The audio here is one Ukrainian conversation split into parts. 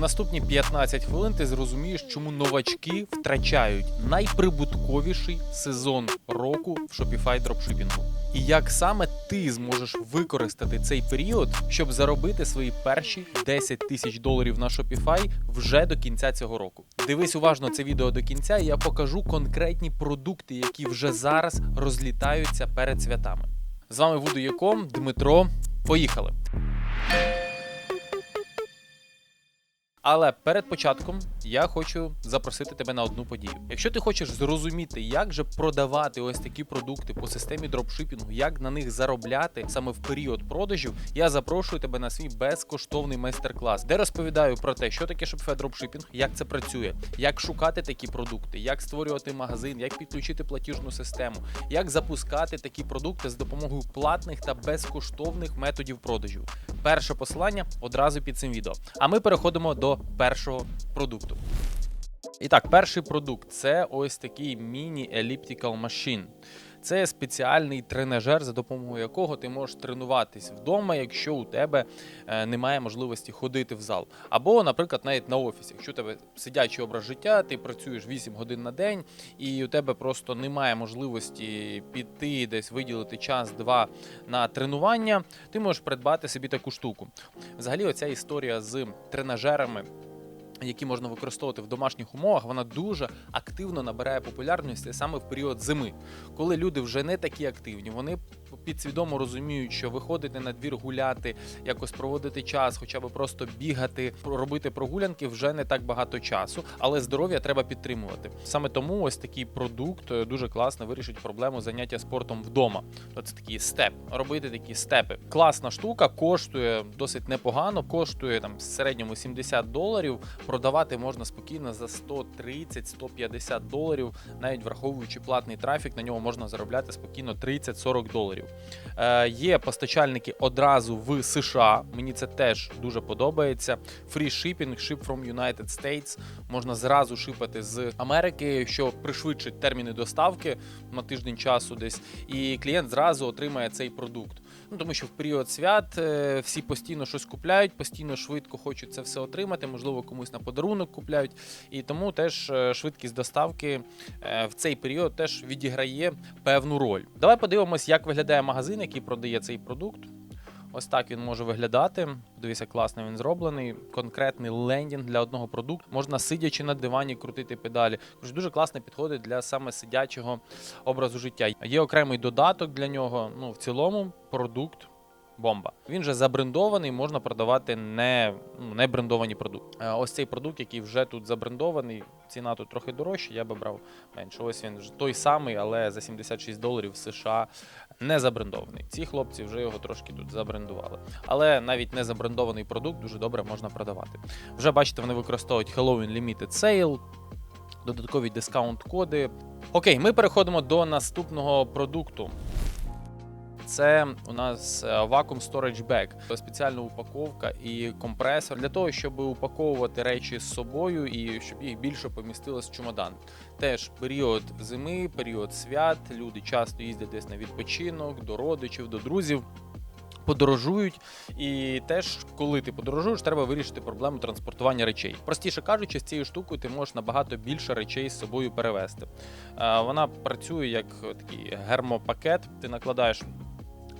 наступні 15 хвилин ти зрозумієш, чому новачки втрачають найприбутковіший сезон року в Shopify дропшипінгу. І як саме ти зможеш використати цей період, щоб заробити свої перші 10 тисяч доларів на Shopify вже до кінця цього року. Дивись уважно це відео до кінця, і я покажу конкретні продукти, які вже зараз розлітаються перед святами. З вами Вуду Яком, Дмитро. Поїхали! Але перед початком я хочу запросити тебе на одну подію. Якщо ти хочеш зрозуміти, як же продавати ось такі продукти по системі дропшипінгу, як на них заробляти саме в період продажів, я запрошую тебе на свій безкоштовний майстер-клас, де розповідаю про те, що таке Shopify дропшипінг, як це працює, як шукати такі продукти, як створювати магазин, як підключити платіжну систему, як запускати такі продукти з допомогою платних та безкоштовних методів продажів. Перше посилання одразу під цим відео. А ми переходимо до першого продукту. І так, перший продукт це ось такий міні-elliptical machine. Це спеціальний тренажер, за допомогою якого ти можеш тренуватись вдома, якщо у тебе е, немає можливості ходити в зал. Або, наприклад, навіть на офісі. Якщо у тебе сидячий образ життя, ти працюєш 8 годин на день, і у тебе просто немає можливості піти десь виділити час-два на тренування, ти можеш придбати собі таку штуку. Взагалі, оця історія з тренажерами які можна використовувати в домашніх умовах, вона дуже активно набирає популярності саме в період зими, коли люди вже не такі активні. Вони підсвідомо розуміють, що виходити на двір гуляти, якось проводити час, хоча б просто бігати, робити прогулянки вже не так багато часу, але здоров'я треба підтримувати. Саме тому ось такий продукт е, дуже класно вирішить проблему заняття спортом вдома. Це такий степ, робити такі степи. Класна штука, коштує досить непогано, коштує там в середньому 70 доларів. Продавати можна спокійно за 130-150 доларів, навіть враховуючи платний трафік, на нього можна заробляти спокійно 30-40 доларів. Е, є постачальники одразу в США. Мені це теж дуже подобається. Free shipping, ship from United States. Можна зразу шипати з Америки, що пришвидшить терміни доставки на тиждень часу десь, і клієнт зразу отримає цей продукт. Ну тому що в період свят е, всі постійно щось купляють, постійно швидко хочуть це все отримати. Можливо, комусь на подарунок купляють. І тому теж е, швидкість доставки е, в цей період теж відіграє певну роль. Давай подивимось, як виглядає магазин, який продає цей продукт. Ось так він може виглядати. Дивіться, класно він зроблений. Конкретний лендінг для одного продукту. Можна сидячи на дивані крутити педалі. Дуже класно підходить для саме сидячого образу життя. Є окремий додаток для нього. Ну, в цілому, продукт. Бомба. Він же забрендований, можна продавати не, ну, не брендовані продукти. Е, Ось цей продукт, який вже тут забрендований, ціна тут трохи дорожча, я би брав менше. Ось він той самий, але за 76 доларів США не забрендований. Ці хлопці вже його трошки тут забрендували. Але навіть не забрендований продукт дуже добре можна продавати. Вже бачите, вони використовують Halloween Limited Sale, додаткові дискаунт-коди. Окей, ми переходимо до наступного продукту. Це у нас е, Vacuum Storage Bag. спеціальна упаковка і компресор для того, щоб упаковувати речі з собою і щоб їх більше помістилось в чемодан. Теж період зими, період свят. Люди часто їздять десь на відпочинок, до родичів, до друзів. Подорожують, і теж, коли ти подорожуєш, треба вирішити проблему транспортування речей. Простіше кажучи, з цією штукою ти можеш набагато більше речей з собою перевезти. Е, Вона працює як такий гермопакет. Ти накладаєш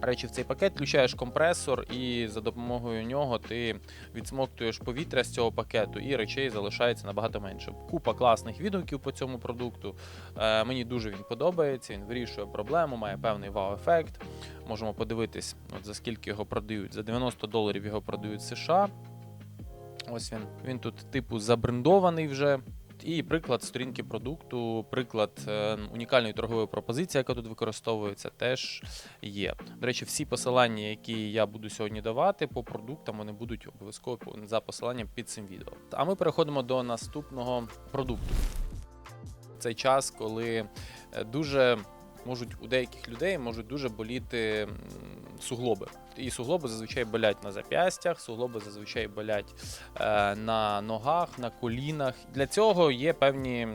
речі в цей пакет, включаєш компресор, і за допомогою нього ти відсмоктуєш повітря з цього пакету, і речей залишається набагато менше. Купа класних відгуків по цьому продукту. Е, мені дуже він подобається. Він вирішує проблему, має певний вау-ефект. Можемо подивитись, от за скільки його продають. За 90 доларів його продають США. Ось він. Він тут, типу, забрендований вже. І приклад сторінки продукту, приклад е, унікальної торгової пропозиції, яка тут використовується, теж є. До речі, всі посилання, які я буду сьогодні давати по продуктам, вони будуть обов'язково за посиланням під цим відео. А ми переходимо до наступного продукту. Цей час, коли е, дуже можуть у деяких людей можуть дуже боліти суглоби. І суглоби зазвичай болять на зап'ястях, суглоби зазвичай болять е, на ногах, на колінах. Для цього є певні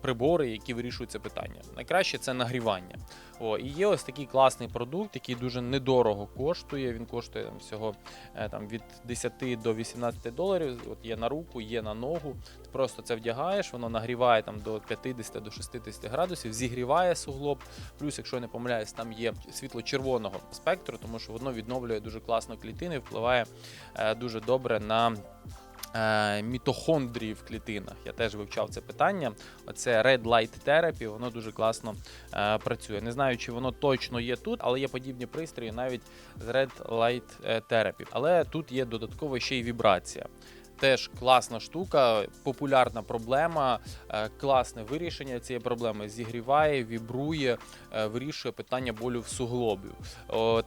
прибори, які вирішують це питання. Найкраще це нагрівання. О, і є ось такий класний продукт, який дуже недорого коштує. Він коштує там, всього е, там, від 10 до 18 доларів. От є на руку, є на ногу. Ти просто це вдягаєш, воно нагріває там до 50 до 60 градусів, зігріває суглоб. Плюс, якщо я не помиляюсь, там є світло червоного спектру, тому що воно відновлює дуже класно клітини, впливає е, дуже добре на. Е, Мітохондрії в клітинах. Я теж вивчав це питання. Оце Red Light Therapy, воно дуже класно е, працює. Не знаю, чи воно точно є тут, але є подібні пристрої навіть з Red Light е, Therapy. Але тут є додатково ще й вібрація. Теж класна штука, популярна проблема, е, класне вирішення цієї проблеми. Зігріває, вібрує, е, вирішує питання болю в суглобі.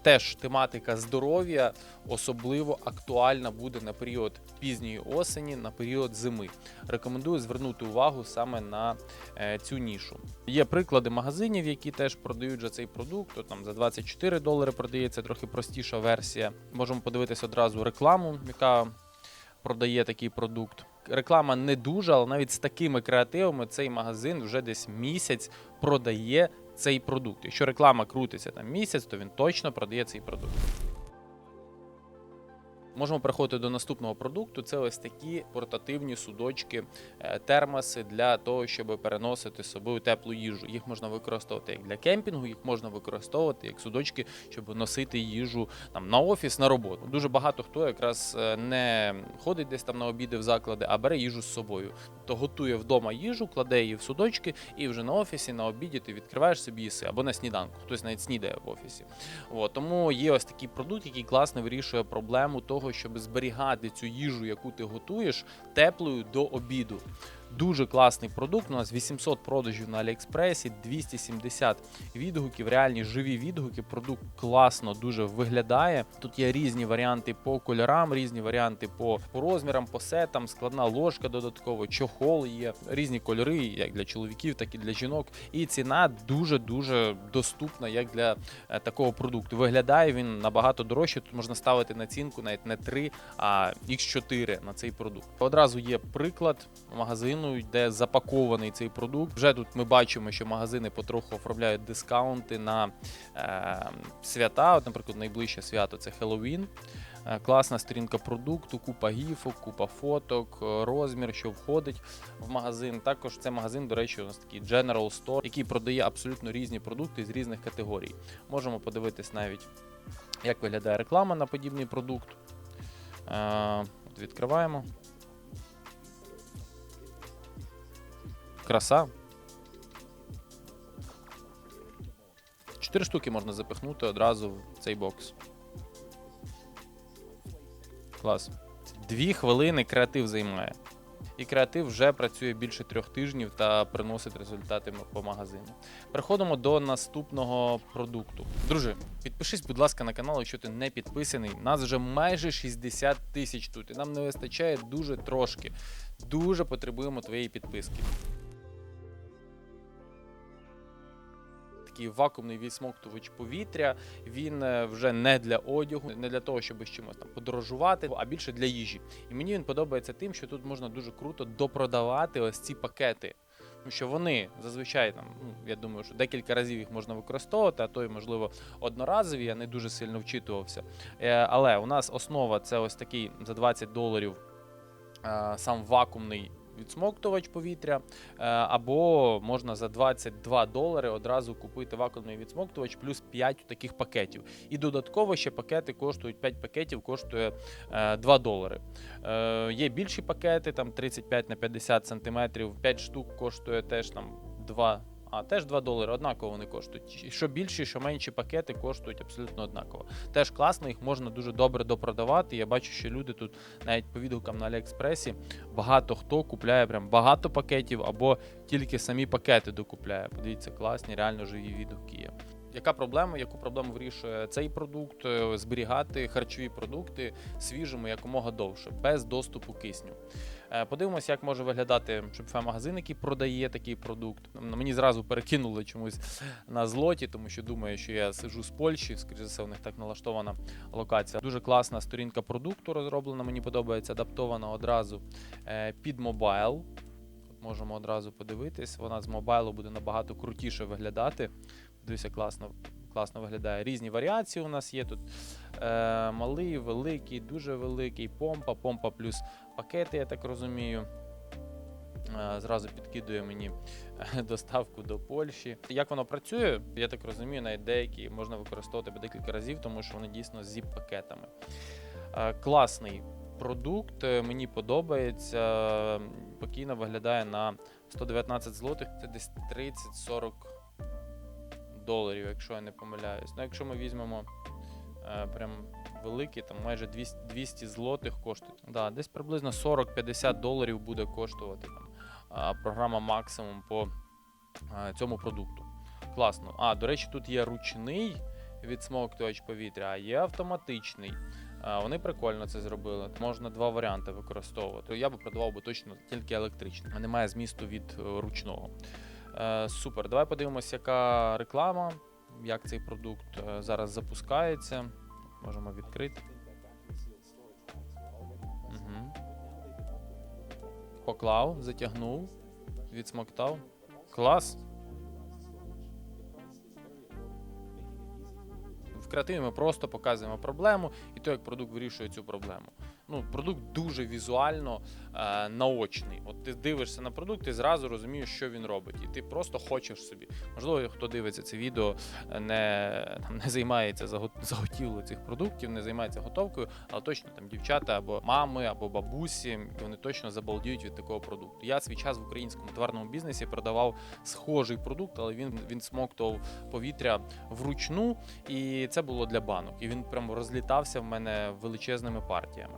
Теж тематика здоров'я особливо актуальна буде на період пізньої осені, на період зими. Рекомендую звернути увагу саме на е, цю нішу. Є приклади магазинів, які теж продають за цей продукт. От, там за 24 долари продається трохи простіша версія. Можемо подивитися одразу рекламу, яка продає такий продукт. Реклама не дуже, але навіть з такими креативами цей магазин вже десь місяць продає цей продукт. Якщо реклама крутиться там місяць, то він точно продає цей продукт. Можемо переходити до наступного продукту. Це ось такі портативні судочки, е, термоси для того, щоб переносити з собою теплу їжу. Їх можна використовувати як для кемпінгу, їх можна використовувати як судочки, щоб носити їжу там на офіс, на роботу. Дуже багато хто якраз е, не ходить десь там на обіди в заклади, а бере їжу з собою. Тобто готує вдома їжу, кладе її в судочки, і вже на офісі, на обіді ти відкриваєш собі їси або на сніданку. Хтось навіть снідає в офісі. От, тому є ось такий продукт, який класно вирішує проблему того, щоб зберігати цю їжу, яку ти готуєш, теплою до обіду. Дуже класний продукт. У нас 800 продажів на Аліекспресі, 270 відгуків, реальні живі відгуки. Продукт класно дуже виглядає. Тут є різні варіанти по кольорам, різні варіанти по, по розмірам, по сетам, складна ложка додатково, чохол є, різні кольори, як для чоловіків, так і для жінок. І ціна дуже дуже доступна, як для е, такого продукту. Виглядає він набагато дорожче. Тут можна ставити націнку навіть не 3, а X4 на цей продукт. Одразу є приклад магазину, де запакований цей продукт. Вже тут ми бачимо, що магазини потроху оформляють дискаунти на е, свята. От, наприклад, найближче свято це Хеллоуін. Е, Класна сторінка продукту, купа гіфок, купа фоток, е, розмір, що входить в магазин. Також це магазин, до речі, у нас такий General Store, який продає абсолютно різні продукти з різних категорій. Можемо подивитись навіть, як виглядає реклама на подібний продукт. Е, От відкриваємо. Краса. Чотири штуки можна запихнути одразу в цей бокс. Клас. Дві хвилини креатив займає. І креатив вже працює більше трьох тижнів та приносить результати по магазині. Переходимо до наступного продукту. Друже, підпишись, будь ласка, на канал, якщо ти не підписаний. Нас вже майже 60 тисяч тут. І нам не вистачає дуже трошки. Дуже потребуємо твоєї підписки. Такий вакуумний відсмоктувач повітря. Він е, вже не для одягу, не для того, щоб з чимось там подорожувати, а більше для їжі. І мені він подобається тим, що тут можна дуже круто допродавати ось ці пакети. Тому що вони зазвичай там, ну я думаю, що декілька разів їх можна використовувати, а то й можливо одноразові. Я не дуже сильно вчитувався. Е, але у нас основа це ось такий за 20 доларів е, сам вакуумний відсмоктувач повітря. Е, або можна за 22 долари одразу купити вакуумний відсмоктувач плюс 5 таких пакетів. І додатково ще пакети коштують 5 пакетів, коштує е, 2 долари. Е, є більші пакети, там 35 на 50 сантиметрів, 5 штук коштує теж там 2. А теж 2 долари, однаково вони коштують. Що більші, що менші пакети коштують абсолютно однаково. Теж класно, їх можна дуже добре допродавати. Я бачу, що люди тут навіть по відгукам на Аліекспресі багато хто купляє прям багато пакетів або тільки самі пакети докупляє. Подивіться, класні, реально живі відгуки є. Яка проблема? Яку проблему вирішує цей продукт? Е, Зберігати харчові продукти свіжими якомога довше, без доступу кисню. Е, Подивимося, як може виглядати Shopify магазин, який продає такий продукт. Мені зразу перекинули чомусь на злоті, тому що думаю, що я сижу з Польщі. Скоріше все, у них так налаштована локація. Дуже класна сторінка продукту розроблена. Мені подобається, адаптована одразу е, під мобайл. можемо одразу подивитись. Вона з мобайлу буде набагато крутіше виглядати. Дивіться, класно, класно виглядає. Різні варіації у нас є тут. Е, малий, великий, дуже великий, помпа, помпа плюс пакети, я так розумію. Е, Зразу підкидує мені е, доставку до Польщі. Як воно працює, я так розумію, навіть деякі можна використовувати декілька разів, тому що вони дійсно з zip-пакетами. Е, Класний продукт, мені подобається. Спокійно виглядає на 119 злотих, це десь 30-40 доларів, якщо я не помиляюсь. Ну, якщо ми візьмемо прям великий, там майже 200, 200 злотих коштує. Да, десь приблизно 40-50 доларів буде коштувати там, програма максимум по цьому продукту. Класно. А, до речі, тут є ручний відсмоктувач повітря, а є автоматичний. Вони прикольно це зробили. Можна два варіанти використовувати. Я би продавав би точно тільки електричний. Немає змісту від е, ручного. Е, Супер. Давай подивимося, яка реклама, як цей продукт е, зараз запускається. Можемо відкрити. Угу. Поклав, затягнув, відсмоктав. Клас. В креативі ми просто показуємо проблему і то, як продукт вирішує цю проблему. Ну, продукт дуже візуально е, наочний. От ти дивишся на продукт і зразу розумієш, що він робить. І ти просто хочеш собі. Можливо, хто дивиться це відео, е, не, там, не займається заго- заготівлею цих продуктів, не займається готовкою, але точно там дівчата або мами, або бабусі, вони точно забалдіють від такого продукту. Я свій час в українському товарному бізнесі продавав схожий продукт, але він, він смоктував повітря вручну, і це було для банок. І він прямо розлітався в мене величезними партіями.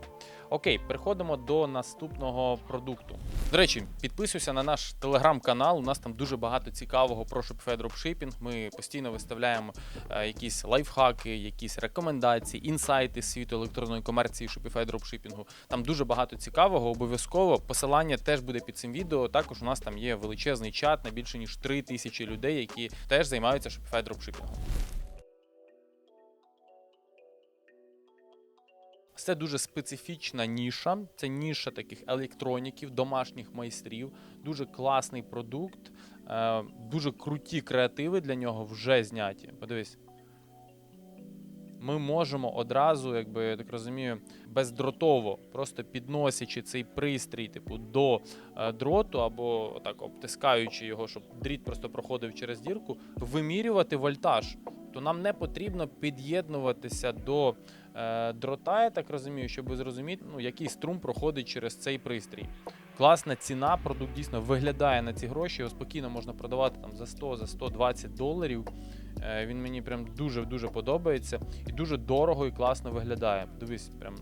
Окей, переходимо до наступного продукту. До речі, підписуйся на наш телеграм-канал. У нас там дуже багато цікавого про Shopify Dropshipping. Ми постійно виставляємо е, якісь лайфхаки, якісь рекомендації, інсайти з світу електронної комерції Shopify Dropshipping. Там дуже багато цікавого. Обов'язково посилання теж буде під цим відео. Також у нас там є величезний чат на більше ніж 3 тисячі людей, які теж займаються Shopify Dropshipping. Це дуже специфічна ніша. Це ніша таких електроніків, домашніх майстрів. Дуже класний продукт, е, дуже круті креативи для нього вже зняті. Подивись. Ми можемо одразу, якби я так розумію, бездротово, просто підносячи цей пристрій, типу, до е, дроту, або так обтискаючи його, щоб дріт просто проходив через дірку, вимірювати вольтаж. То нам не потрібно під'єднуватися до дрота, я так розумію, щоб зрозуміти, ну, який струм проходить через цей пристрій. Класна ціна, продукт дійсно виглядає на ці гроші. Його спокійно можна продавати там за 100, за 120 доларів. Е, він мені прям дуже дуже подобається і дуже дорого і класно виглядає. Дивись, прям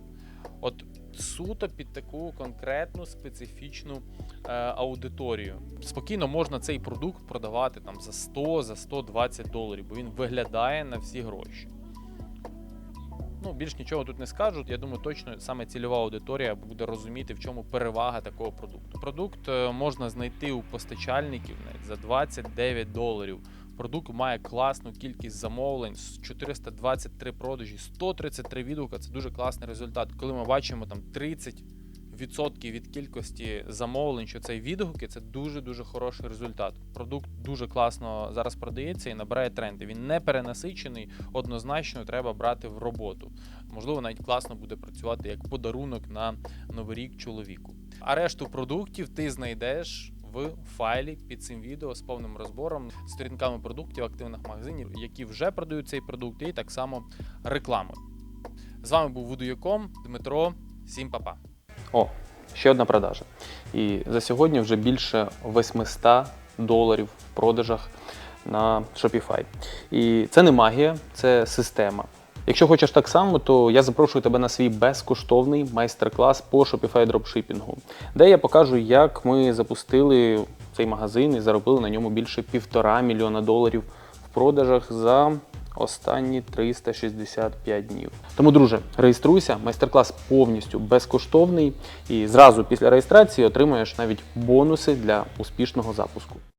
от суто під таку конкретну специфічну е, аудиторію. Спокійно можна цей продукт продавати там за 100, за 120 доларів, бо він виглядає на всі гроші. Ну, більш нічого тут не скажу. Я думаю, точно саме цільова аудиторія буде розуміти, в чому перевага такого продукту. Продукт е, можна знайти у постачальників за 29 доларів. Продукт має класну кількість замовлень, 423 продажі, 133 відгука. Це дуже класний результат. Коли ми бачимо там 30 відсотків від кількості замовлень, що це відгуки, це дуже дуже хороший результат. Продукт дуже класно зараз продається і набирає тренди. Він не перенасичений, однозначно треба брати в роботу. Можливо, навіть класно буде працювати як подарунок на новий рік чоловіку. А решту продуктів ти знайдеш. В файлі під цим відео з повним розбором, сторінками продуктів активних магазинів, які вже продають цей продукт, і так само рекламою. З вами був Вудуяком, Дмитро. Всім па-па. О, ще одна продажа. І за сьогодні вже більше 800 доларів в продажах на Shopify. І це не магія, це система. Якщо хочеш так само, то я запрошую тебе на свій безкоштовний майстер-клас по Shopify дропшипінгу, де я покажу, як ми запустили цей магазин і заробили на ньому більше півтора мільйона доларів в продажах за останні 365 днів. Тому, друже, реєструйся, майстер-клас повністю безкоштовний, і зразу після реєстрації отримаєш навіть бонуси для успішного запуску.